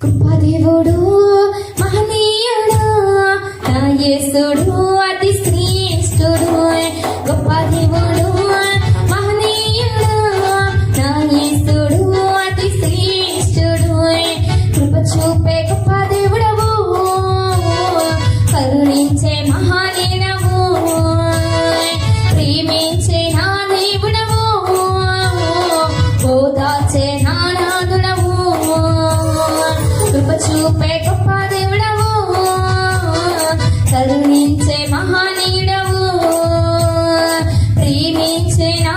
కృపాదేవుడు మహనీయుడు నా యేసుడు. చూపే గొప్ప దేవుడవు కరుణించే మహానీయుడవు. ప్రేమించే నా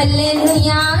Hallelujah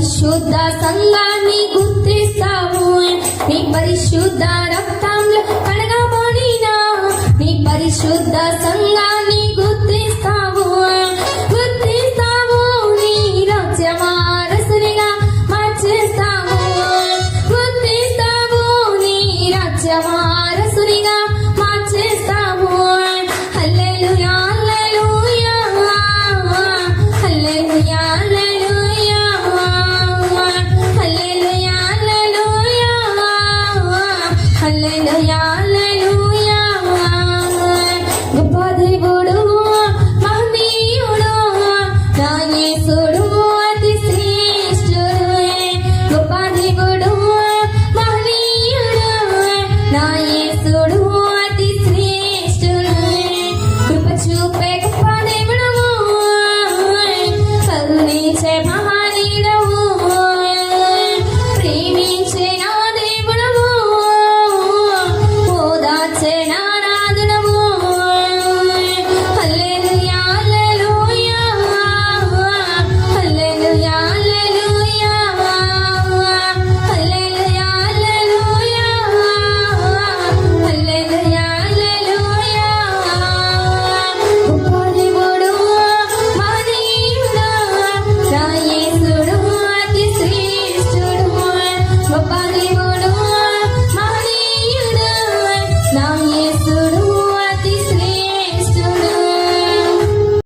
పరిశుద్ధ సంఘాన్ని గుర్తిస్తావు. నీ పరిశుద్ధ రక్తంలో కడగబడిన నీ పరిశుద్ధ సంఘాన్ని